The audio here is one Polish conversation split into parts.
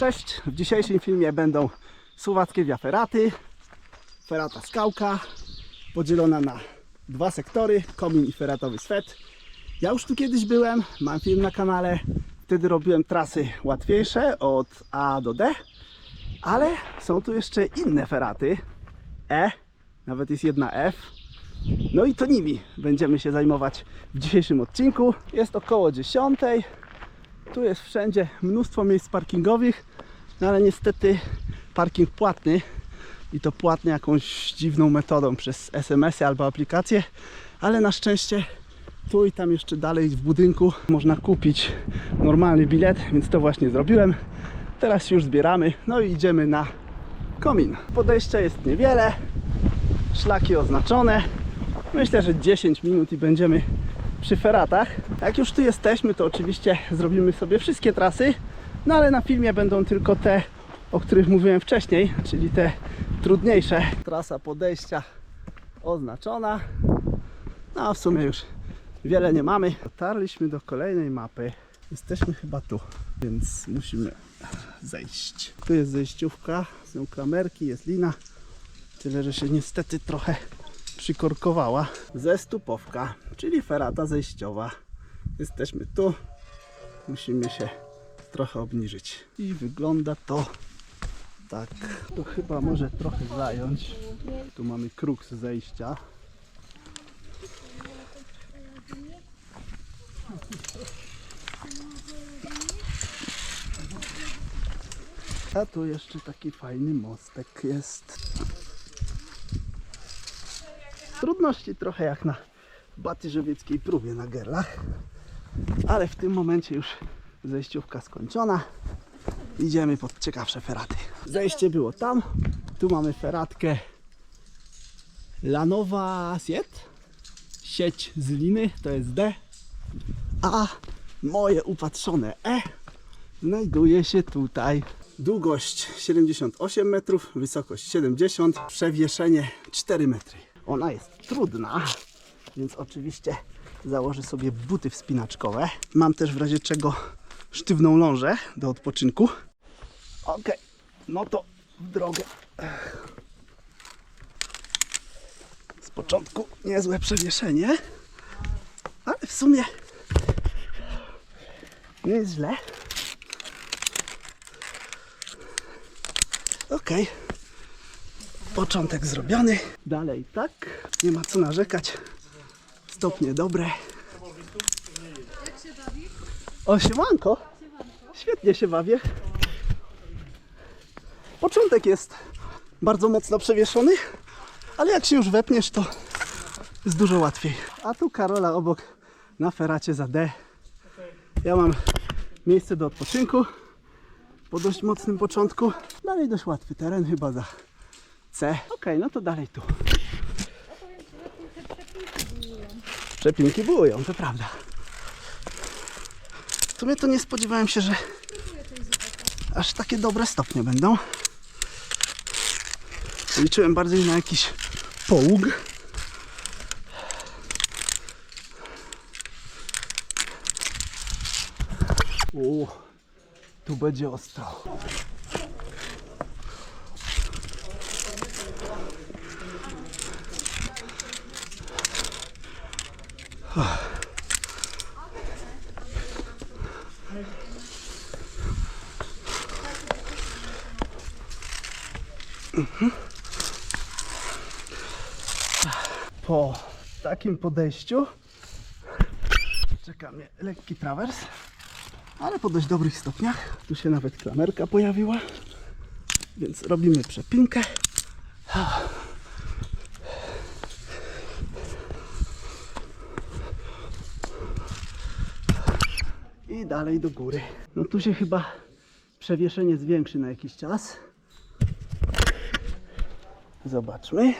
Cześć, w dzisiejszym filmie będą słowackie wiaferaty, ferata skałka, podzielona na dwa sektory, komin i feratowy swet. Ja już tu kiedyś byłem, mam film na kanale, wtedy robiłem trasy łatwiejsze od A do D, ale są tu jeszcze inne feraty, E, nawet jest jedna F, no i to nimi będziemy się zajmować w dzisiejszym odcinku. Jest około 10. Tu jest wszędzie mnóstwo miejsc parkingowych, no ale niestety parking płatny i to płatny jakąś dziwną metodą przez SMS-y albo aplikacje, ale na szczęście tu i tam jeszcze dalej w budynku można kupić normalny bilet, więc to właśnie zrobiłem. Teraz już zbieramy, no i idziemy na komin. Podejścia jest niewiele, szlaki oznaczone. Myślę, że 10 minut i będziemy przy feratach. Jak już tu jesteśmy, to oczywiście zrobimy sobie wszystkie trasy, no ale na filmie będą tylko te, o których mówiłem wcześniej, czyli te trudniejsze. Trasa podejścia oznaczona. No a w sumie już wiele nie mamy. Dotarliśmy do kolejnej mapy. Jesteśmy chyba tu, więc musimy zejść. Tu jest zejściówka, są klamerki, jest lina. Tyle, że się niestety trochę przykorkowała. Zestupowka, czyli ferata zejściowa. Jesteśmy tu. Musimy się trochę obniżyć. I wygląda to tak. To chyba może trochę zająć. Tu mamy kruks zejścia. A tu jeszcze taki fajny mostek jest. Trudności trochę jak na Baty Żywieckiej próbie na gerlach. Ale w tym momencie już zejściówka skończona. Idziemy pod ciekawsze feraty. Zejście było tam. Tu mamy feratkę Lanowa Siet. Sieć z liny to jest D. A moje upatrzone E znajduje się tutaj. Długość 78 metrów, wysokość 70, przewieszenie 4 metry. Ona jest trudna, więc oczywiście założę sobie buty wspinaczkowe. Mam też w razie czego sztywną lążę do odpoczynku. Ok, no to w drogę. Z początku niezłe przewieszenie, ale w sumie nie jest źle. Ok. Początek zrobiony. Dalej tak. Nie ma co narzekać. Stopnie dobre. O, siemanko. Świetnie się bawię. Początek jest bardzo mocno przewieszony, ale jak się już wepniesz, to jest dużo łatwiej. A tu Karola obok na feracie za D. Ja mam miejsce do odpoczynku po dość mocnym początku. Dalej dość łatwy teren, chyba za C. Okej, no to dalej tu. Przepinki bują, to prawda. W sumie to nie spodziewałem się, że aż takie dobre stopnie będą. Liczyłem bardziej na jakiś połóg. O, tu będzie ostro. Po takim podejściu czeka mnie lekki trawers, ale po dość dobrych stopniach. Tu się nawet klamerka pojawiła, więc robimy przepinkę. I dalej do góry. No tu się chyba przewieszenie zwiększy na jakiś czas. Zobaczmy.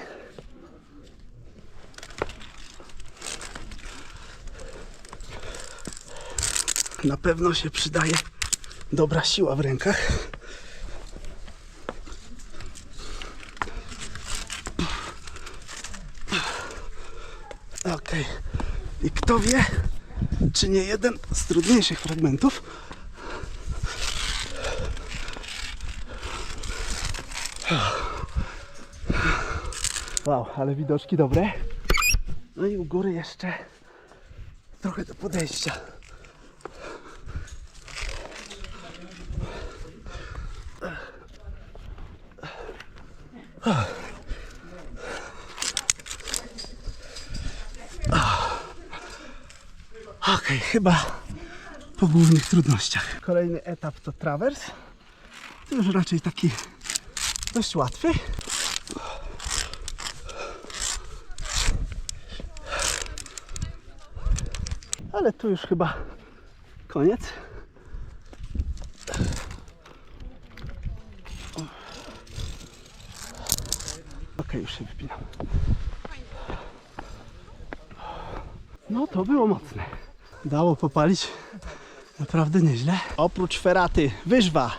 Na pewno się przydaje dobra siła w rękach. Ok. I kto wie, czy nie jeden z trudniejszych fragmentów Wow, ale widoczki dobre. No i u góry jeszcze trochę do podejścia. Okej, chyba po głównych trudnościach. Kolejny etap to trawers. To już raczej taki dość łatwy. Ale tu już chyba koniec. Ok, już się wypinam. No to było mocne. Dało popalić naprawdę nieźle. Oprócz feraty wyżwa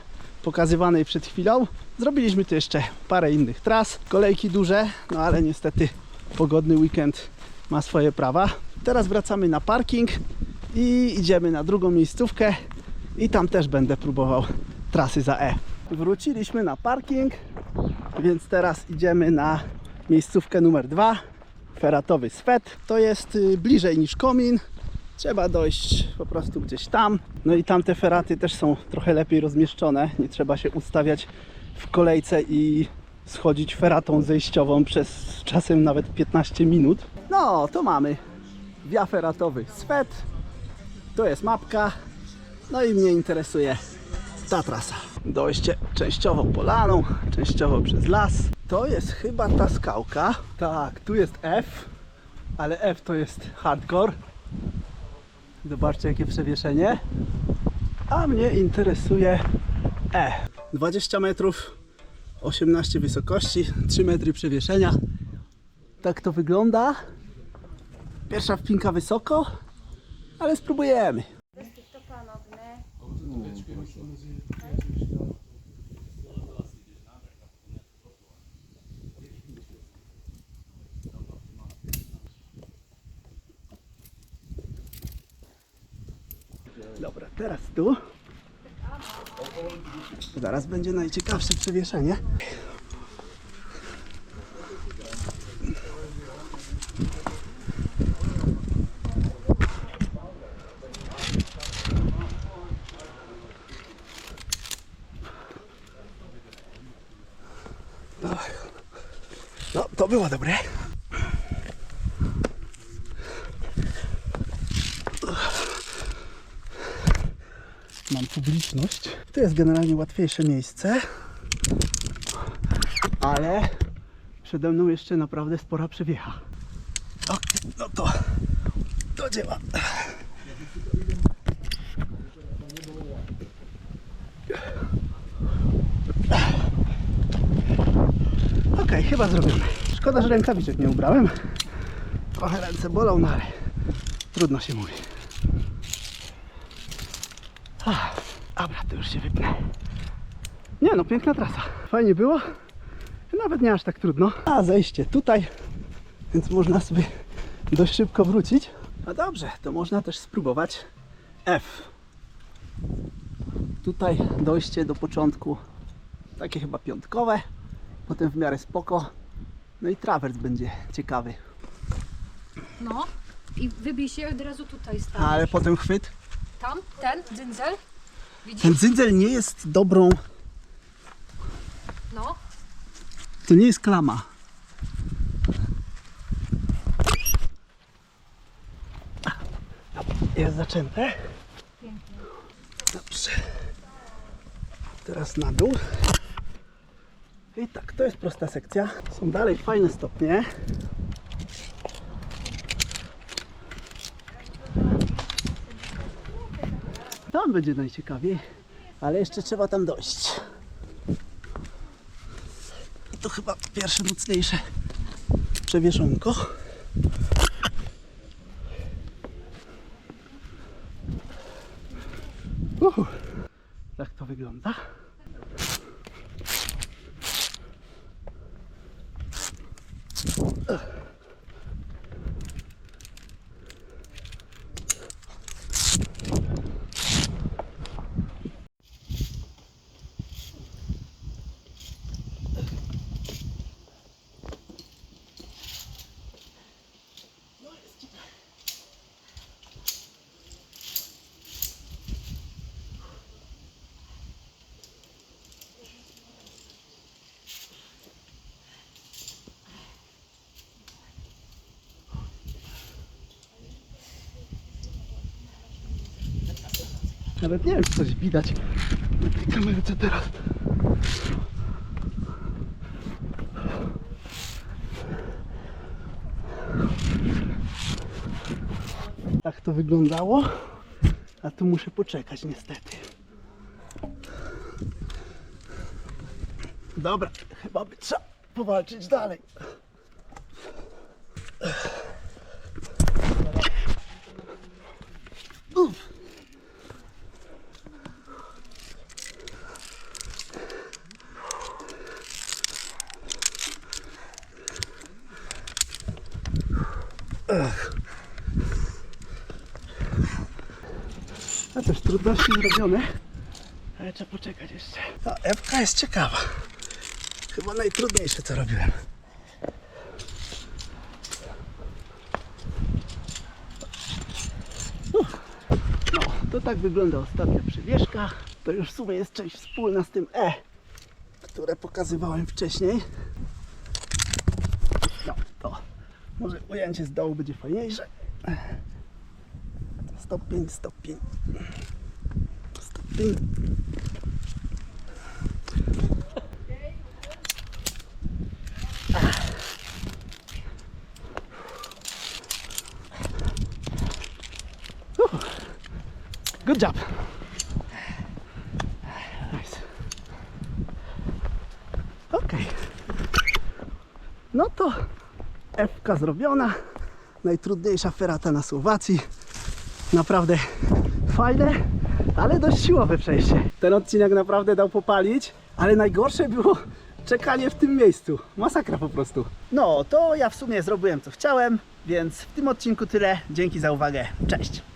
pokazywanej przed chwilą, zrobiliśmy tu jeszcze parę innych tras. Kolejki duże, no ale niestety pogodny weekend ma swoje prawa. Teraz wracamy na parking i idziemy na drugą miejscówkę i tam też będę próbował trasy za E. Wróciliśmy na parking, więc teraz idziemy na miejscówkę numer dwa. Feratowy swet. To jest y, bliżej niż komin. Trzeba dojść po prostu gdzieś tam. No i tamte feraty też są trochę lepiej rozmieszczone. Nie trzeba się ustawiać w kolejce i schodzić feratą zejściową przez czasem nawet 15 minut. No, to mamy Via Feratowy swet. To jest mapka. No i mnie interesuje ta trasa. Dojście częściowo polaną, częściowo przez las. To jest chyba ta skałka. Tak, tu jest F, ale F to jest hardcore. Zobaczcie jakie przewieszenie. A mnie interesuje E. 20 metrów, 18 wysokości, 3 metry przewieszenia. Tak to wygląda. Pierwsza wpinka wysoko, ale spróbujemy. Dobra, teraz tu. Zaraz będzie najciekawsze przewieszenie. No, to było dobre. mam publiczność. To jest generalnie łatwiejsze miejsce, ale przede mną jeszcze naprawdę spora przewiecha. O, no to do dzieła. Okej, chyba zrobione. Szkoda, że rękawiczek nie ubrałem. Trochę ręce bolą, no ale trudno się mówi. Dobra, to już się wypnę. Nie no, piękna trasa. Fajnie było. Nawet nie aż tak trudno. A zejście tutaj, więc można sobie dość szybko wrócić. No dobrze, to można też spróbować F. Tutaj dojście do początku takie chyba piątkowe, potem w miarę spoko. No i trawers będzie ciekawy. No i wybij się od razu tutaj stać. Ale potem chwyt. Tam, ten, dzyndzel. Widzisz? Ten dzyndzel nie jest dobrą, No. to nie jest klama. Jest zaczęte. Dobrze. Teraz na dół. I tak, to jest prosta sekcja. Są dalej fajne stopnie. Tam będzie najciekawiej, ale jeszcze trzeba tam dojść. I to chyba pierwsze mocniejsze przewieszonko. Uhu. Tak to wygląda. Nawet nie wiem, czy coś widać na tej kamerce teraz. Tak to wyglądało, a tu muszę poczekać niestety. Dobra, chyba by trzeba powalczyć dalej. Uff. A też trudności zrobione. Ale trzeba poczekać jeszcze. A Ewka jest ciekawa. Chyba najtrudniejsze co robiłem. Uff. No, to tak wygląda ostatnia przebieżka. To już w sumie jest część wspólna z tym E, które pokazywałem wcześniej. No, to może ujęcie z dołu będzie fajniejsze. Stopień, stopień. Good job. Nice. Okej. No to F zrobiona. Najtrudniejsza ferata na Słowacji. Naprawdę fajne, ale dość siłowe przejście. Ten odcinek naprawdę dał popalić, ale najgorsze było czekanie w tym miejscu. Masakra po prostu. No, to ja w sumie zrobiłem co chciałem, więc w tym odcinku tyle. Dzięki za uwagę. Cześć.